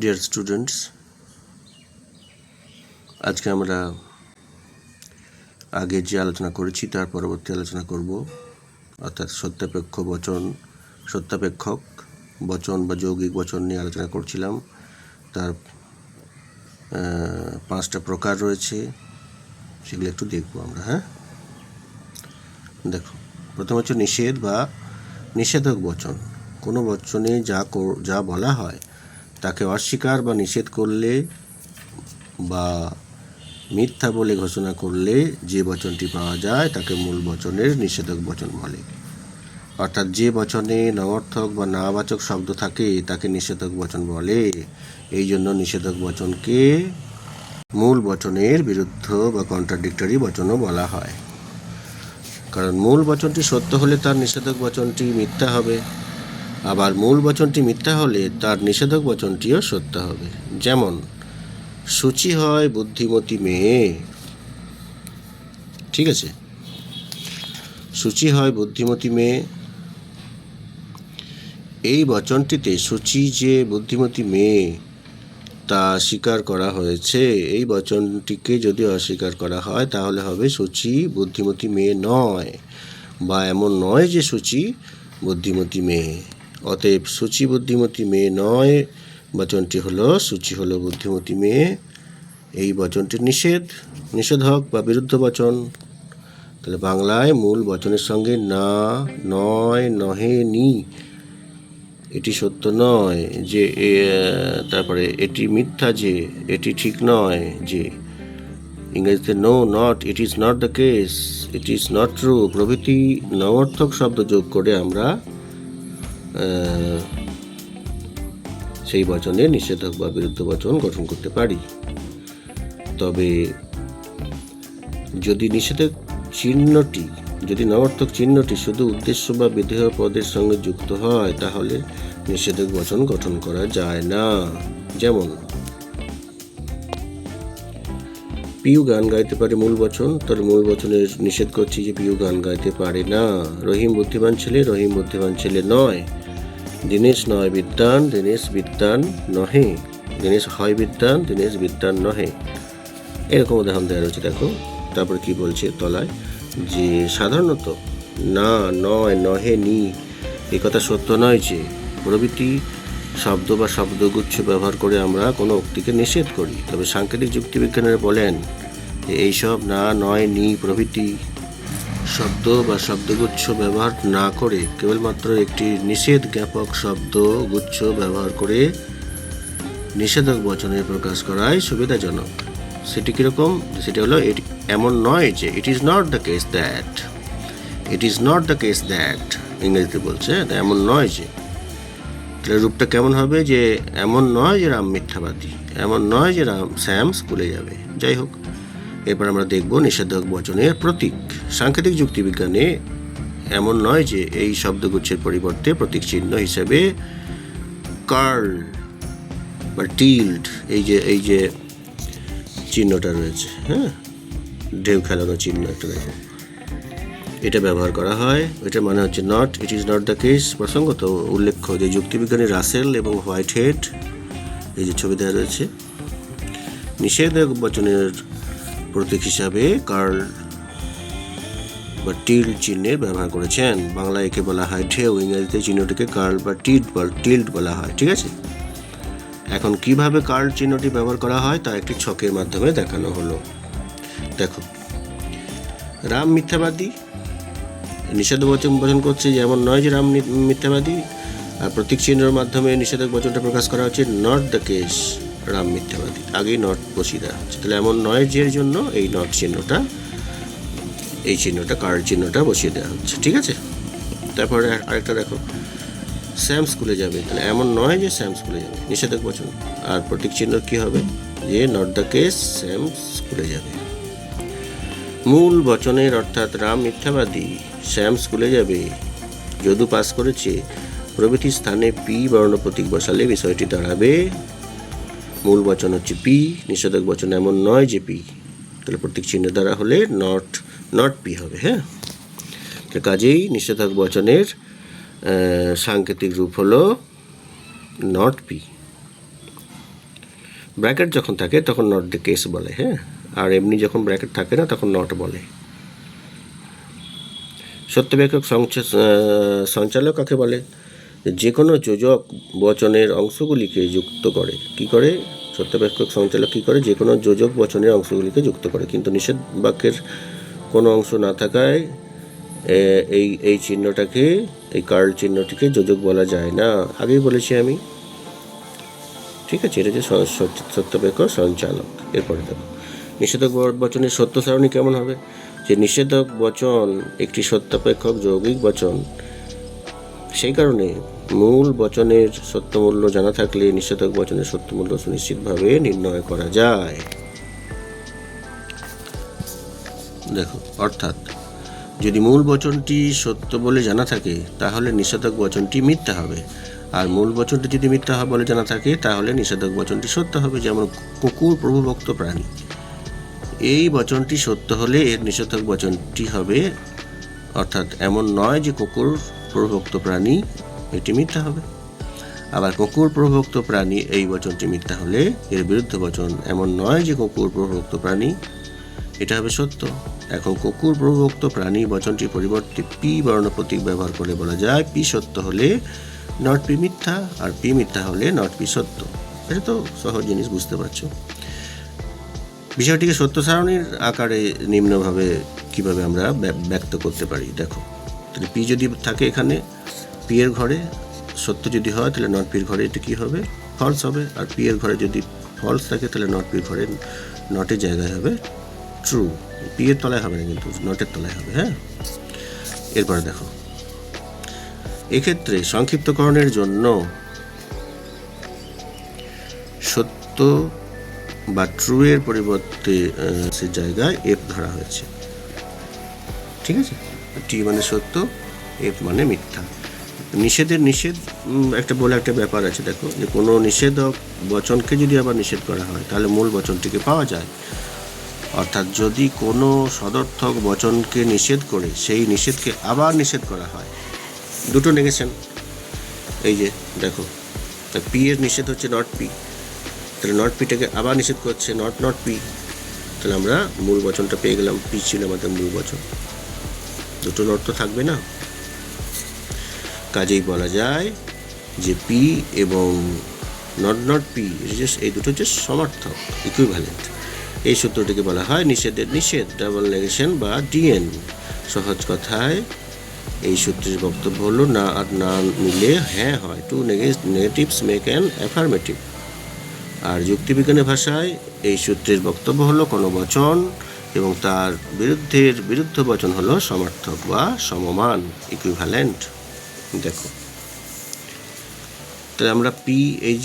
Dear students আজকে আমরা আগে যে আলোচনা করেছি, তার পরবর্তী আলোচনা করব। অর্থাৎ সত্যাপেক্ষ বচন, সত্যাপেক্ষক বচন বা যৌগিক বচন নিয়ে আলোচনা করছিলাম। তার পাঁচটা প্রকার রয়েছে, সেগুলো একটু দেখব আমরা হ্যাঁ? দেখো, প্রথম হচ্ছে নিষেধ বা নিষেধক বচন। কোনো বচনে যা যা বলা হয় তাকে অস্বীকার বা নিষেধ করলে বা মিথ্যা বলে ঘোষণা করলে যে বচনটি পাওয়া যায়, তাকে মূল বচনের নিষেধক বচন বলে। অর্থাৎ যে বচনে নমর্থক বা নাবাচক শব্দ থাকে, তাকে নিষেধক বচন বলে। এই জন্য নিষেধক বচনকে মূল বচনের বিরুদ্ধ বা কন্ট্রাডিক্টরি বচনও বলা হয়। কারণ মূল বচনটি সত্য হলে তার নিষেধক বচনটি মিথ্যা হবে। আবার মূল বচনটি মিথ্যা হলে তার নিষেধক বচনটিও সত্য হবে। যেমন, সূচি হয় বুদ্ধিমতী মেয়ে। ঠিক আছে? সূচি হয় বুদ্ধিমতী মেয়ে। এই বচনটিতে সূচি যে বুদ্ধিমতী মেয়ে, তা স্বীকার করা হয়েছে। এই বচনটিকে যদি অস্বীকার করা হয়, তাহলে হবে, সূচি বুদ্ধিমতী মেয়ে নয়। বা এমন নয় যে, সূচি বুদ্ধিমতী মেয়ে। অতএব সূচি বুদ্ধিমতী মেয়ে নয়, বচনটি হলো, সূচি হলো বুদ্ধিমতী মেয়ে। এই বচনটি নিষেধ নিষেধক বা বিরুদ্ধ বচন। তাহলে বাংলায় মূল বচনের সঙ্গে না, নয়, নহে, নি, এটি সত্য নয় যে তারপরে এটি মিথ্যা যে, এটি ঠিক নয় যে। ইংরেজিতে no not it is not the case it is not true প্রভৃতি নমর্থক শব্দ যোগ করে আমরা সেই বচনে নিষেধক বা বিরুদ্ধ বচন গঠন করতে পারি। তবে যদি নিষেধক চিহ্নটি, যদি নমর্থক চিহ্নটি শুধু উদ্দেশ্য বা বিধেয় পদের সঙ্গে যুক্ত হয়, তাহলে নিষেধক বচন গঠন করা যায় না। যেমন, পিউ গান গাইতে পারে মূল বচন তার মূল বচনের নিষেধ করছি যে পিউ গান গাইতে পারে না। রহিম বুদ্ধিমান ছেলে, রহিম বুদ্ধিমান ছেলে নয়। দীনেশ নয় বিদ্যান দীনেশ বিদ্যান নহে। দীনেশ হয় বিদ্যান দীনেশ বিদ্যান নহে। এরকম উদাহরণ দেওয়া রয়েছে, দেখো। তারপর কি বলছে তলায়? যে সাধারণত, না, নয়, নহে, নি, এ কথা সত্য নয় যে, প্রভৃতি শব্দ বা শব্দগুচ্ছ ব্যবহার করে আমরা কোনো উক্তিকে নিষেধ করি। তবে সাংকেতিক যুক্তিবিজ্ঞানীরা বলেন যে, এইসব না, নয়, নি প্রভৃতি শব্দ বা শব্দগুচ্ছ ব্যবহার না করে কেবলমাত্র একটি নিষেধ জ্ঞাপক শব্দ গুচ্ছ ব্যবহার করে নিষেধক বচনে প্রকাশ করাই সুবিধাজনক। সেটি কীরকম? সেটি হলো, এটি এমন নয় যে it is not the case that it is not the case that ইংরেজিতে বলছে এমন নয় যে। তাহলে রূপটা কেমন হবে? যে এমন নয় যে রাম মিথ্যাবাদী, এমন নয় যে রাম, স্যাম স্কুলে যাবে। যাই হোক। এরপর আমরা দেখব নিষেধক বচনের প্রতীক। সাংকেতিক যুক্তিবিজ্ঞানে এমন নয় যে এই শব্দগুচ্ছের পরিবর্তে প্রতীক চিহ্ন হিসেবে কার্ল বা টিল্ড, এই যে এই যে চিহ্নটা রয়েছে হ্যাঁ? ঢেউ খেলানো চিহ্ন একটা দেখো। এটা ব্যবহার করা হয়, এটা মানে হচ্ছে not it is not the case প্রসঙ্গত উল্লেখ্য যে যুক্তিবিজ্ঞানী রাসেল এবং হোয়াইট হেড এই যে ছবি দেওয়া রয়েছে নিষেধক বচনের প্রতীক হিসাবে কার্ল বা টিল চিহ্নের ব্যবহার করেছেন। বাংলায় একে বলা হয় ঢেউ ইংরেজিতে চিহ্নটিকে কার্ল বা টিল্ড বল, টিল্ড বলা হয়, ঠিক আছে? এখন কীভাবে কার্ল চিহ্নটি ব্যবহার করা হয় তা একটি ছকের মাধ্যমে দেখানো হলো। দেখো, রাম মিথ্যাবাদী নিষেধক বচন বচন করছে যেমন নয় যে রাম মিথ্যাবাদী, আর প্রতীক চিহ্নের মাধ্যমে নিষেধক বচনটা প্রকাশ করা হচ্ছে নট দ্য কেস। রাম মিথ্যাবাদী আগেই নট বসিয়ে দেওয়া হচ্ছে। তাহলে এমন নয় যে জন্য এই নট চিহ্নটা, এই চিহ্নটা কার চিহ্নটা বসিয়ে দেওয়া হচ্ছে। ঠিক আছে? তারপরে আরেকটা দেখো। স্যাম স্কুলে যাবে। তাহলে এমন নয় যে স্যাম স্কুলে যাবে। নিষেধক বচন আর প্রতীক চিহ্ন কি হবে? যে নট দ্য কেস স্যাম স্কুলে যাবে। মূল বচনের অর্থাৎ রাম মিথ্যাবাদী শ্যাম স্কুলে যাবে। যদু পাস করেছে। প্রভৃতি স্থানে পি বর্ণ প্রতীক বসালে বিষয়টি দাঁড়াবে। মূল বচন হচ্ছে পি, নিষেধক বচন এমন নয় যে পি। তাহলে প্রতীক চিহ্ন দ্বারা হলে নট নট পি হবে হ্যাঁ? তো কাজেই নিষেধক বচনের সাংকেতিক রূপ হলো নট পি। ব্র্যাকেট যখন থাকে তখন নট দ্য কেস বলে হ্যাঁ? আর এমনি যখন ব্র্যাকেট থাকে না তখন নট বলে। সত্যব্যাপক সংচ- সঞ্চালক কাকে বলে? যে কোনো যোজক বচনের অংশগুলিকে যুক্ত করে। কি করে? সত্যব্যাপক সঞ্চালক কি করে? যে কোনো যোজক বচনের অংশগুলিকে যুক্ত করে। কিন্তু নিষেধ বাক্যের কোনো অংশ না থাকায় এই এই চিহ্নটাকে, এই কার্ল চিহ্নটিকে যোজক বলা যায় না। আগেই বলেছি আমি। ঠিক আছে, এটা যে সত্যপেক্ষ সঞ্চালক। এরপরে দেখো। নিষেধক বচনের সত্য সারণী কেমন হবে? যে নিষেধক বচন একটি সত্যাপেক্ষক যৌগিক বচন। সেই কারণে মূল বচনের সত্যমূল্য জানা থাকলে নিষেধক বচনের সত্যমূল্য সুনিশ্চিতভাবে নির্ণয় করা যায়। দেখো, অর্থাৎ যদি মূল বচনটি সত্য বলে জানা থাকে, তাহলে নিষেধক বচনটি মিথ্যা হবে। আর মূল বচনটি যদি মিথ্যা বলে জানা থাকে, তাহলে নিষেধক বচনটি সত্য হবে, যেমন কুকুর প্রভুভক্ত প্রাণী। এই বচনটি সত্য হলে এর নিষেধক বচনটি হবে, অর্থাৎ এমন নয় যে কুকুর প্রভুভক্ত প্রাণী এটি মিথ্যা হবে। আবার কুকুর প্রভুভক্ত প্রাণী এই বচনটি মিথ্যা হলে এর বিরুদ্ধ বচন এমন নয় যে কুকুর প্রভুভক্ত প্রাণী। এটা হবে সত্য। এখন কুকুর প্রভুভক্ত প্রাণী বচনটির পরিবর্তে পি বর্ণ প্রতীক ব্যবহার করে বলা যায় পি সত্য হলে নট পি মিথ্যা আর পি মিথ্যা হলে নট পি সত্য। এটা তো সহজ জিনিস, বুঝতে পারছ? বিষয়টিকে সত্য সারণীর আকারে নিম্নভাবে কীভাবে আমরা ব্য- ব্যক্ত করতে পারি? দেখো, তাহলে পি যদি থাকে এখানে পি এর ঘরে সত্য যদি হয়, তাহলে নট পির ঘরে এটা কী হবে? ফলস হবে। আর পি এর ঘরে যদি ফলস থাকে, তাহলে নট পির ঘরে নটের জায়গায় হবে। ট্রু পি এর তলায় হবে না কিন্তু, নটের তলায় হবে হ্যাঁ? এরপরে দেখো। এক্ষেত্রে সংক্ষিপ্তকরণের জন্য সত্য বা ট্রু এর পরিবর্তে সে জায়গায় এফ ধরা হয়েছে। ঠিক আছে? টি মানে সত্য এফ মানে মিথ্যা। নিষেধের নিষেধ একটা বলে একটা ব্যাপার আছে, দেখো, যে কোনো নিষেধক বচনকে যদি আবার নিষেধ করা হয়, তাহলে মূল বচনটিকে পাওয়া যায়। অর্থাৎ যদি কোনো সদর্থক বচনকে নিষেধ করে, সেই নিষেধকে আবার নিষেধ করা হয়। দুটো নেগেছেন এই যে, দেখো, তা পি এর নিষেধ হচ্ছে নট পি। তাহলে নট পিটাকে আবার নিষেধ করছে, নট নট পি। তাহলে আমরা মূল বচনটা পেয়ে গেলাম, পি ছিল আমাদের মূল বচন। দুটো নট তো থাকবে না। কাজেই বলা যায় যে পি এবং নট নট পি এই দুটো হচ্ছে সমার্থক ইকুইভ্যালেন্ট এই সূত্রটিকে বলা হয় নিষেধের নিষেধ ডাবল নেগেশন বা ডিএন সহজ কথায়, এই সূত্রের বক্তব্য হলো না আর না মিলে হ্যাঁ হয়। Two negatives make an affirmative আর যুক্তিবিজ্ঞানের ভাষায় এই সূত্রের বক্তব্য হলো কোনো বচন এবং তার বিরুদ্ধের বিরুদ্ধ বচন হলো সমার্থক বা সমমান ইকুইভ্যালেন্ট দেখো। তাহলে আমরা পি এই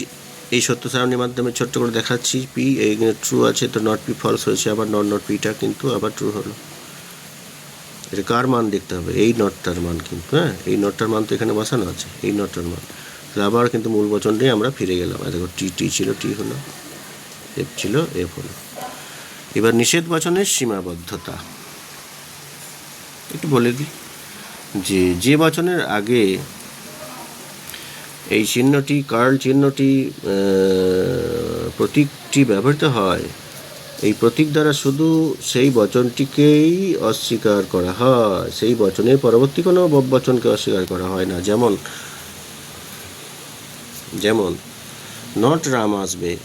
এই সত্য সারণীর মাধ্যমে ছোট্ট করে দেখাচ্ছি পি এই ট্রু আছে, তো নট পি ফলস হয়েছে, আবার নট নট পিটা কিন্তু আবার ট্রু হলো। এটা কার মান দেখতে হবে? এই নটটার মান কিন্তু হ্যাঁ? এই নটটার মান তো এখানে বসানো আছে, এই নটটার মান। তাহলে আবার কিন্তু মূল বচনটাই আমরা ফিরে গেলাম। দেখো টি টি ছিল টি হলো এফ ছিল এফ হলো। এবার নিষেধ বচনের সীমাবদ্ধতা। একটু বলে দিই। যে যে বচনের আগে এই চিহ্নটি, কার্ল চিহ্নটি প্রতীকটি ব্যবহৃত হয়। এই প্রতীক দ্বারা শুধু সেই বচনটিকেই অস্বীকার করা হয়। সেই বচনের পরবর্তী কোনো বচনকে অস্বীকার করা হয় না। যেমন যেমন, নট রাম আসবে।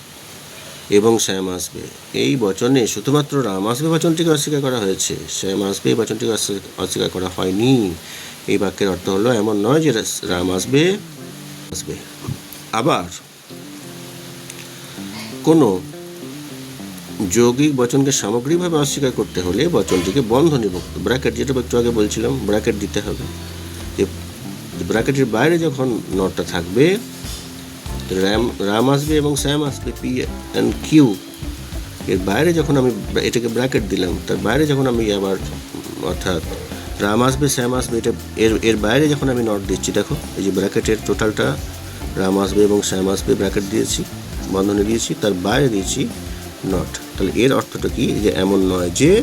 এবং শ্যাম আসবে এই বচনে শুধুমাত্র রাম আসবে বচনটিকে অস্বীকার করা হয়েছে। শ্যাম আসবে এই বচনটিকে অস্বী- অস্বীকার করা হয়নি। এই বাক্যের অর্থ হলো এমন নয় যে রাম আসবে আসবে আবার কোনো যৌগিক বচনকে সামগ্রিকভাবে অস্বীকার করতে হলে বচনটিকে বন্ধনীভুক্ত ব্র্যাকেট যেটা একটু আগে বলছিলাম, ব্র্যাকেট দিতে হবে। যে ব্র্যাকেটের বাইরে যখন নটটা থাকবে র্যাম রাম আসবে এবং স্যাম আসবে পি অ্যান্ড কিউ এর বাইরে যখন আমি এটাকে ব্র্যাকেট দিলাম, তার বাইরে যখন আমি আবার, অর্থাৎ রাম আসবে, স্যাম আসবে, এটা এর এর বাইরে যখন আমি নট দিচ্ছি, দেখো, এই যে ব্র্যাকেটের টোটালটা রাম আসবে এবং শ্যাম আসবে, ব্র্যাকেট দিয়েছি, বন্ধনে দিয়েছি, তার বাইরে দিয়েছি নট তাহলে এর অর্থটা কি? যে এমন নয় যে,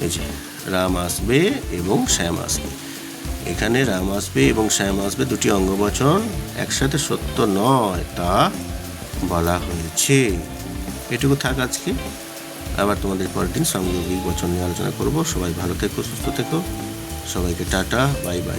এই যে রাম আসবে এবং শ্যাম আসবে। এখানে রাম আসবে এবং শ্যাম আসবে, দুটি অঙ্গবচন একসাথে সত্য নয়, তা বলা হয়েছে। এটুকু থাক আজকে। আবার তোমাদের পরের দিন সংযোগী বচন নিয়ে আলোচনা করব। সবাই ভালো থেকো, সুস্থ থেকো। সবাইকে টাটা, বাই বাই।